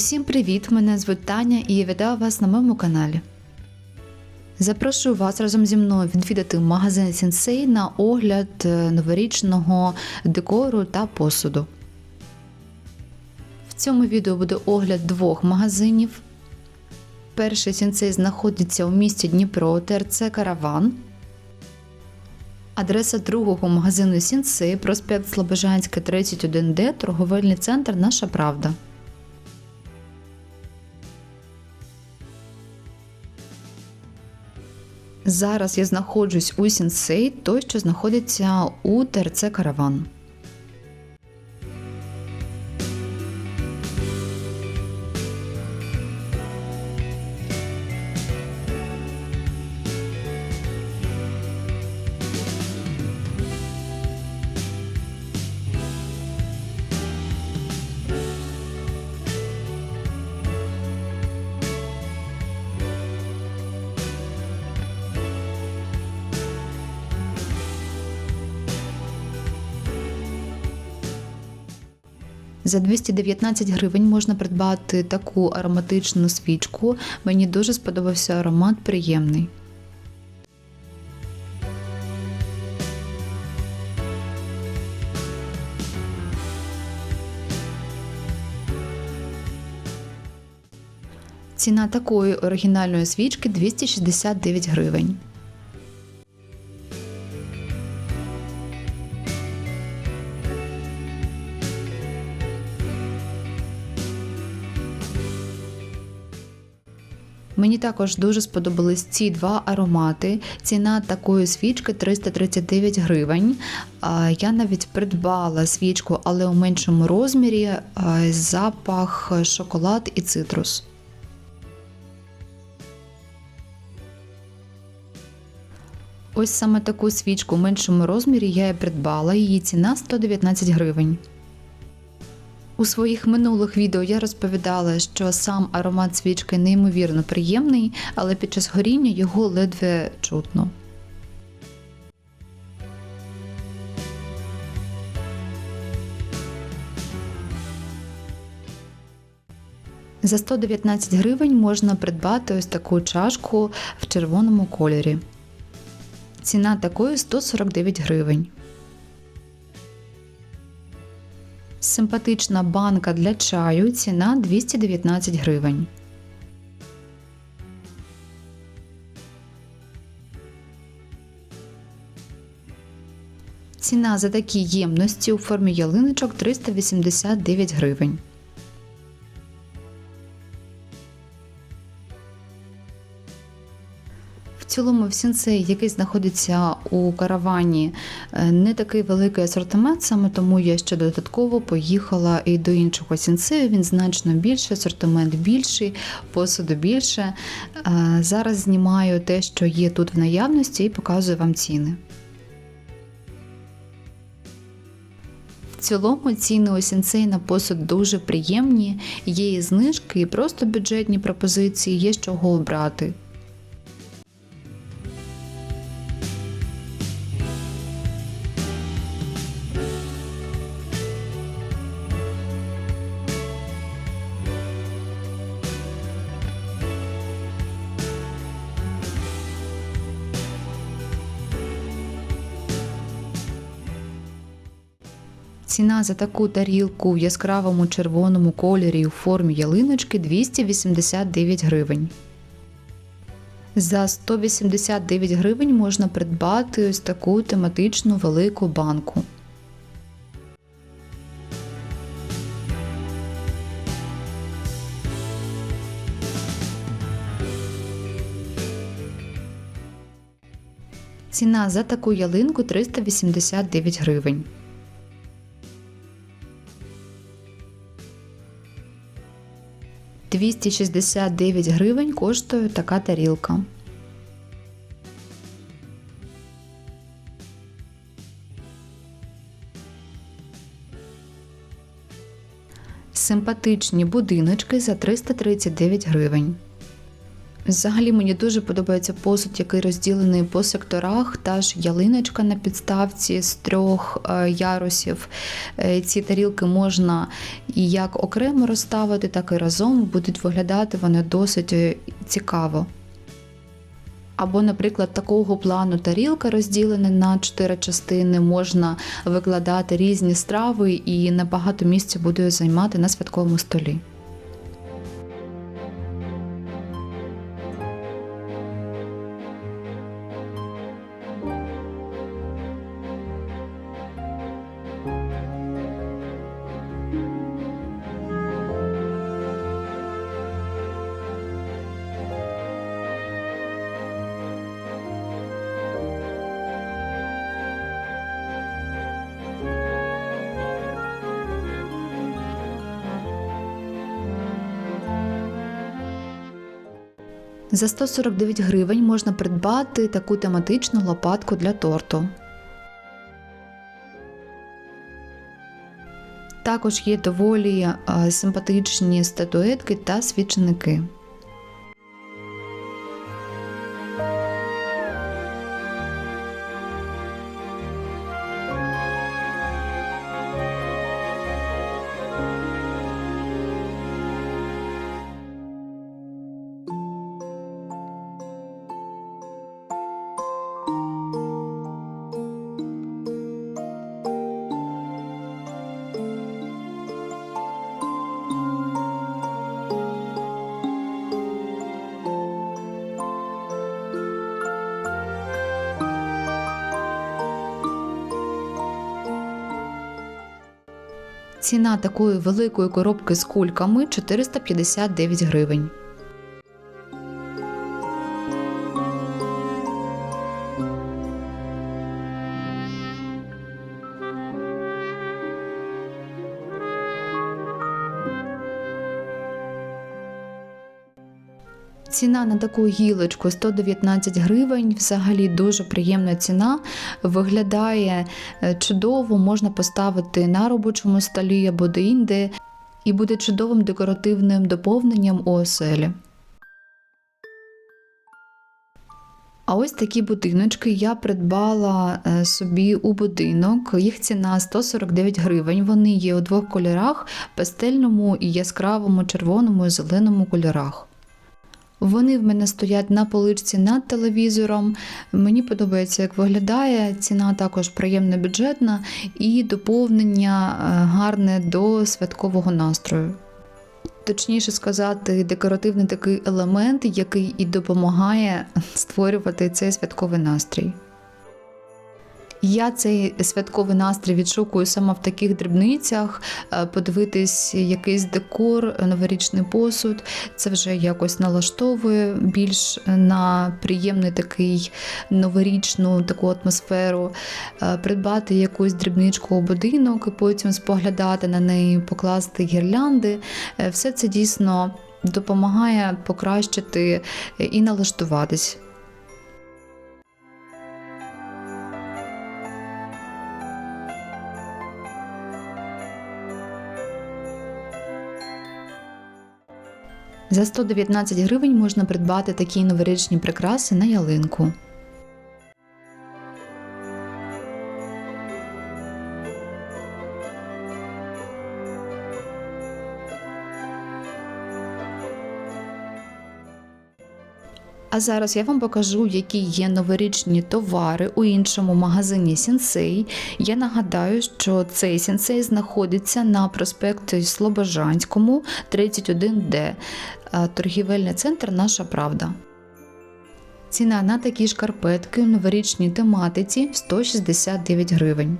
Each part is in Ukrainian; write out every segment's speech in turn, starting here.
Усім привіт! Мене звуть Таня і я вітаю вас на моєму каналі. Запрошую вас разом зі мною відвідати магазин Сінсей на огляд е, новорічного декору та посуду. В цьому відео буде огляд двох магазинів. Перший Сінсей знаходиться у місті Дніпро, ТРЦ Караван. Адреса другого магазину Сінсей, проспект Слобожанська, 31Д, торговельний центр Наша Правда. Зараз я знаходжусь у Сінсей, той, що знаходиться у ТРЦ Караван. За 219 гривень можна придбати таку ароматичну свічку. Мені дуже сподобався аромат приємний. Ціна такої оригінальної свічки 269 гривень. Мені також дуже сподобались ці два аромати. Ціна такої свічки 339 гривень. Я навіть придбала свічку, але у меншому розмірі запах шоколад і цитрус. Ось саме таку свічку у меншому розмірі я і придбала. Її ціна 119 гривень. У своїх минулих відео я розповідала, що сам аромат свічки неймовірно приємний, але під час горіння його ледве чутно. За 119 гривень можна придбати ось таку чашку в червоному кольорі. Ціна такої 149 гривень. Симпатична банка для чаю, ціна 219 гривень. Ціна за такі ємності у формі ялиночок 389 гривень. Цілому в сінсей, який знаходиться у каравані, е, не такий великий асортимент, саме тому я ще додатково поїхала і до іншого сінсею. Він значно більший, асортимент більший, посуду більше. Е, Зараз знімаю те, що є тут в наявності, і показую вам ціни. В цілому ціни у сінсей на посуд дуже приємні, є і знижки, і просто бюджетні пропозиції, є з чого обрати. За таку тарілку в яскравому червоному кольорі у формі ялиночки 289 гривень. За 189 гривень можна придбати ось таку тематичну велику банку. Ціна за таку ялинку 389 гривень. Двісті шістдесят дев'ять гривень коштує така тарілка. Симпатичні будиночки за 339 гривень. Взагалі мені дуже подобається посуд, який розділений по секторах. Та ж ялиночка на підставці з трьох е, ярусів. Е, Ці тарілки можна і як окремо розставити, так і разом будуть виглядати вони досить е, цікаво. Або, наприклад, такого плану тарілка розділена на чотири частини, можна викладати різні страви і набагато місця буде займати на святковому столі. За 149 гривень можна придбати таку тематичну лопатку для торту. Також є доволі е, симпатичні статуетки та свічники. Ціна такої великої коробки з кульками 459 гривень. Ціна на таку гілочку 119 гривень. Взагалі дуже приємна ціна. Виглядає е, чудово, можна поставити на робочому столі або де-інде, і буде чудовим декоративним доповненням у оселі. А ось такі будиночки я придбала е, собі у будинок. Їх ціна 149 гривень. Вони є у двох кольорах: пастельному і яскравому червоному і зеленому кольорах. Вони в мене стоять на поличці над телевізором. Мені подобається, як виглядає. Ціна також приємна бюджетна і доповнення е, гарне до святкового настрою. Точніше сказати, декоративний такий елемент, який і допомагає створювати цей святковий настрій. Я цей святковий настрій відшукую саме в таких дрібницях, е, подивитись якийсь декор, новорічний посуд. Це вже якось налаштовує більш на приємний такий новорічну таку атмосферу, Е, придбати якусь дрібничку у будинок і потім споглядати на неї, покласти гірлянди. Е, Все це дійсно допомагає покращити і налаштуватись. За 119 гривень можна придбати такі новорічні прикраси на ялинку. А зараз я вам покажу, які є новорічні товари у іншому магазині Сінсей. Я нагадаю, що цей сінсей знаходиться на проспекті Слобожанському, 31D. Е, Торгівельний центр Наша Правда. Ціна на такі шкарпетки у новорічній тематиці 169 гривень.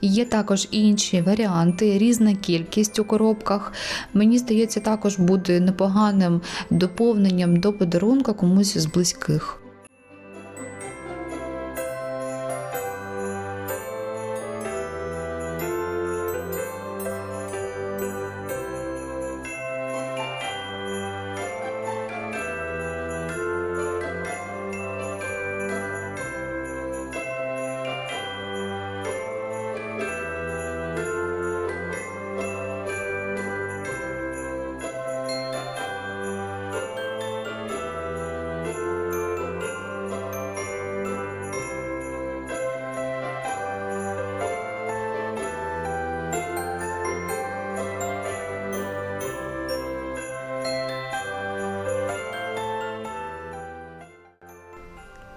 Є також інші варіанти, різна кількість у коробках. Мені здається, також буде непоганим доповненням до подарунка комусь з близьких.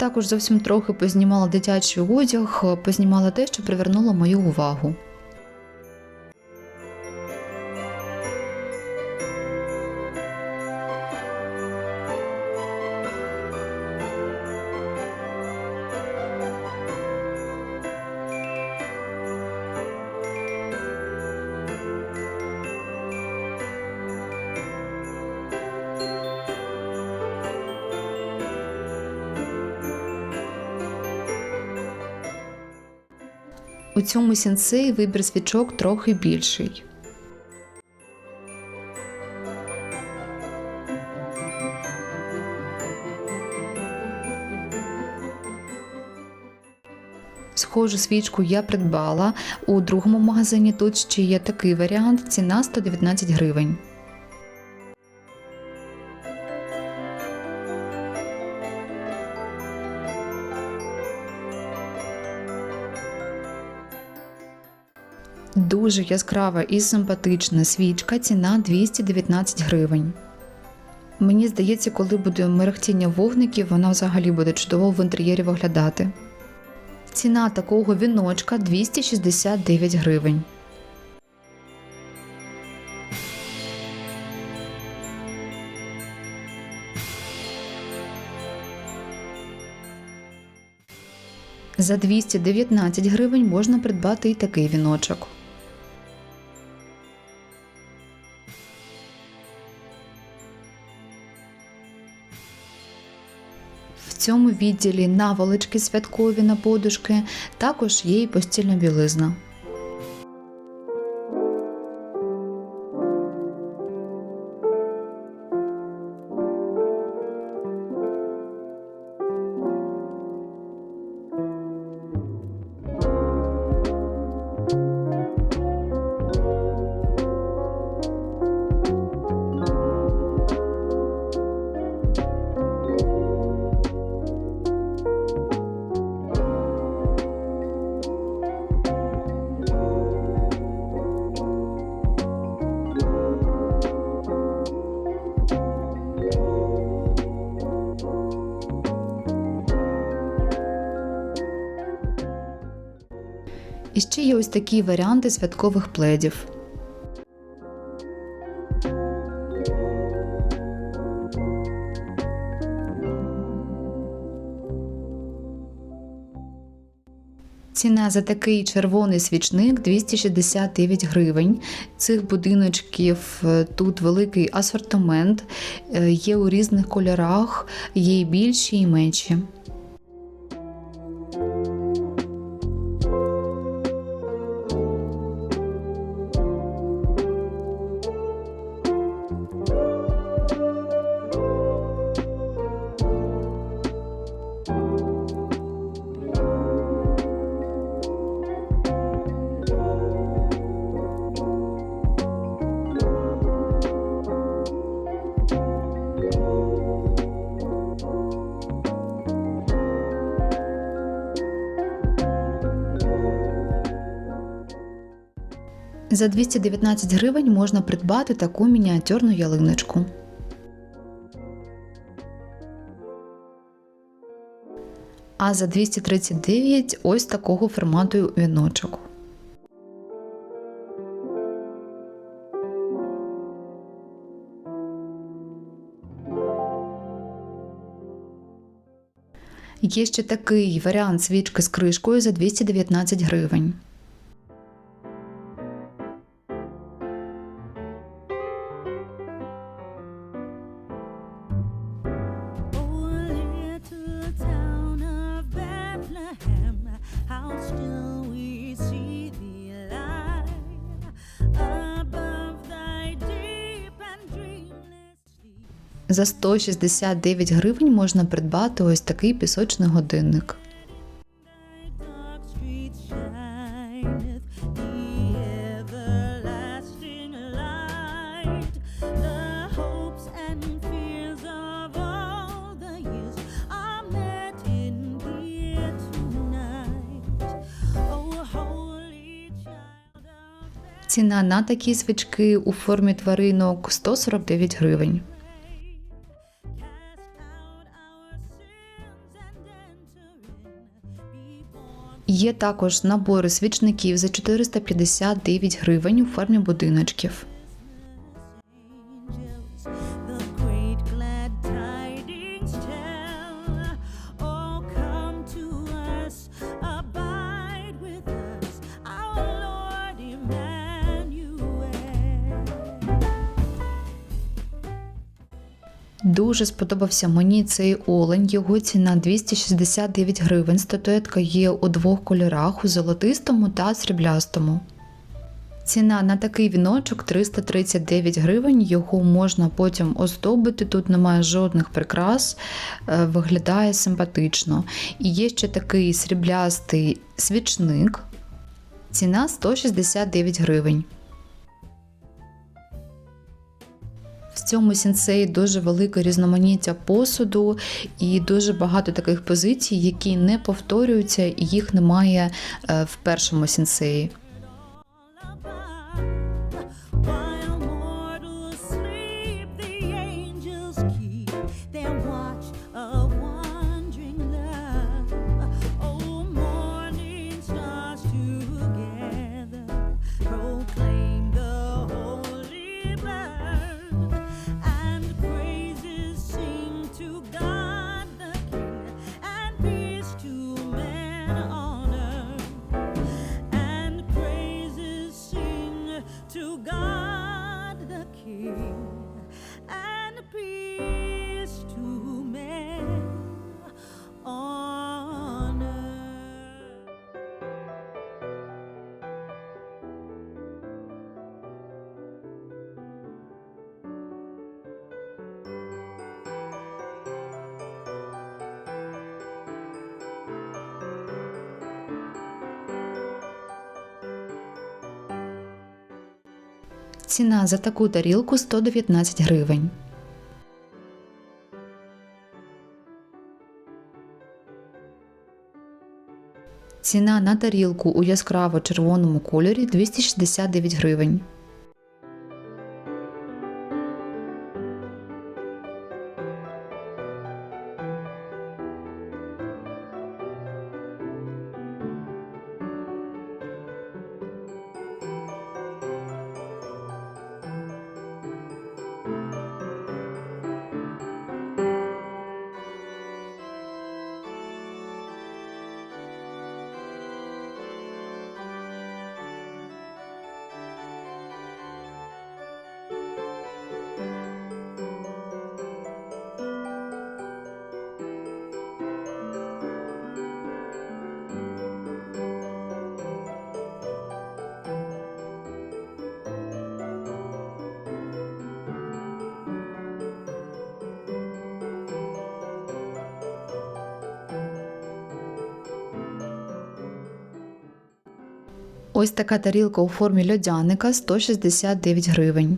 Також зовсім трохи познімала дитячий одяг, познімала те, що привернуло мою увагу. У цьому сінсеї вибір свічок трохи більший. Схожу свічку я придбала у другому магазині. Тут ще є такий варіант. Ціна 119 гривень. Дуже яскрава і симпатична свічка, ціна 219 гривень. Мені здається, коли буде мерехтіння вогників, вона взагалі буде чудово в інтер'єрі виглядати. Ціна такого віночка 269 гривень. За 219 гривень можна придбати і такий віночок. Цьому відділі наволочки святкові на подушки, також є і постільна білизна. Є ось такі варіанти святкових пледів. Ціна за такий червоний свічник 269 гривень. Цих будиночків е, тут великий асортимент, е, є у різних кольорах, є і більші, і менші. За 219 гривень можна придбати таку мініатюрну ялиночку. А за 239 ось такого формату віночок. Є ще такий варіант свічки з кришкою за 219 гривень. За 169 гривень можна придбати ось такий пісочний годинник. Oh, Ціна на такі свічки у формі тваринок 149 гривень. Є також набори свічників за 459 гривень у формі будиночків. Дуже сподобався мені цей олень. Його ціна 269 гривень. Статуетка є у двох кольорах у золотистому та сріблястому. Ціна на такий віночок 339 гривень. Його можна потім оздобити. Тут немає жодних прикрас, е, виглядає симпатично. І є ще такий сріблястий свічник. Ціна 169 гривень. Цьому сінсеї дуже велике різноманіття посуду і дуже багато таких позицій, які не повторюються, і їх немає е, в першому сінсеї. Ціна за таку тарілку 119 гривень. Ціна на тарілку у яскраво червоному кольорі 269 гривень. Ось така тарілка у формі льодяника 169 гривень.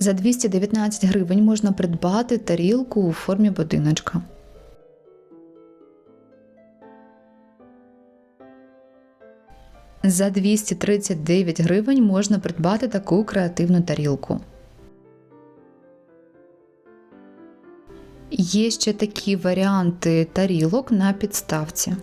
За 219 гривень можна придбати тарілку у формі будиночка. За 239 гривень можна придбати таку креативну тарілку. Є ще такі варіанти тарілок на підставці.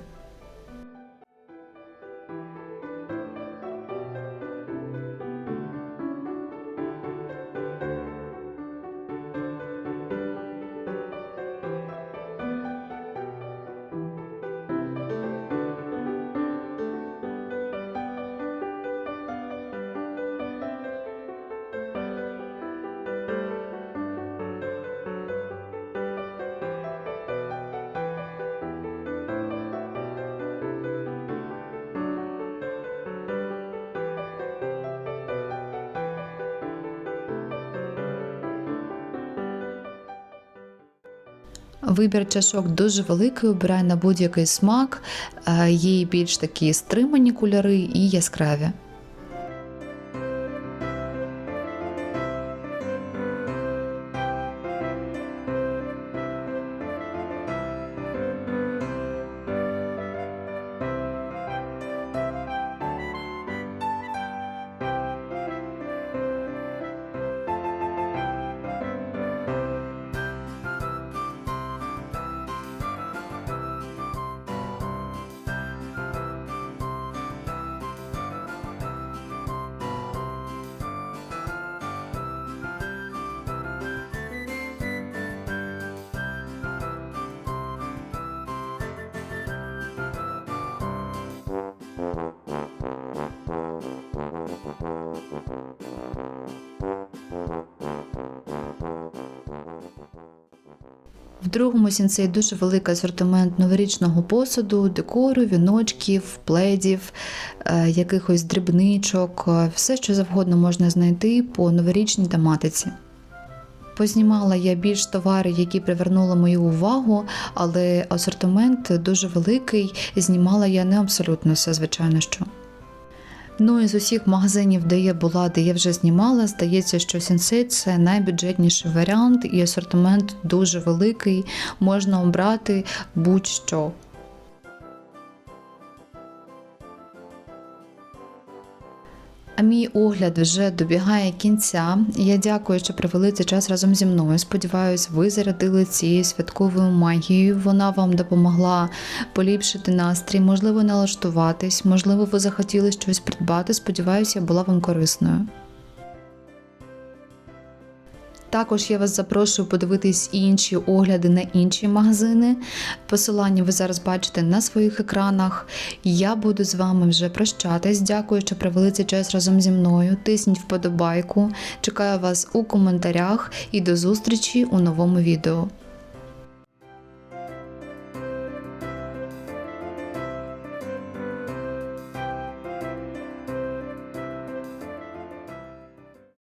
Вибір чашок дуже великий, обирай на будь-який смак, е, є більш такі стримані кольори і яскраві. В другому сінцеї дуже великий асортимент новорічного посуду, декору, віночків, пледів, е, якихось дрібничок, е, все, що завгодно можна знайти по новорічній тематиці. Познімала я більш товари, які привернули мою увагу, але асортимент дуже великий, знімала я не абсолютно все, звичайно що. Ну і з усіх магазинів, де я була, де я вже знімала, здається, що Сенсей це найбюджетніший варіант, і асортимент дуже великий, можна обрати будь-що. А мій огляд вже добігає кінця. Я дякую, що провели цей час разом зі мною. Сподіваюсь, ви зарядили цією святковою магією. Вона вам допомогла поліпшити настрій, можливо, налаштуватись, можливо, ви захотіли щось придбати. Сподіваюся, я була вам корисною. Також я вас запрошую подивитись інші огляди на інші магазини. Посилання ви зараз бачите на своїх екранах. Я буду з вами вже прощатись. Дякую, що провели цей час разом зі мною. Тисніть вподобайку. Чекаю вас у коментарях і до зустрічі у новому відео.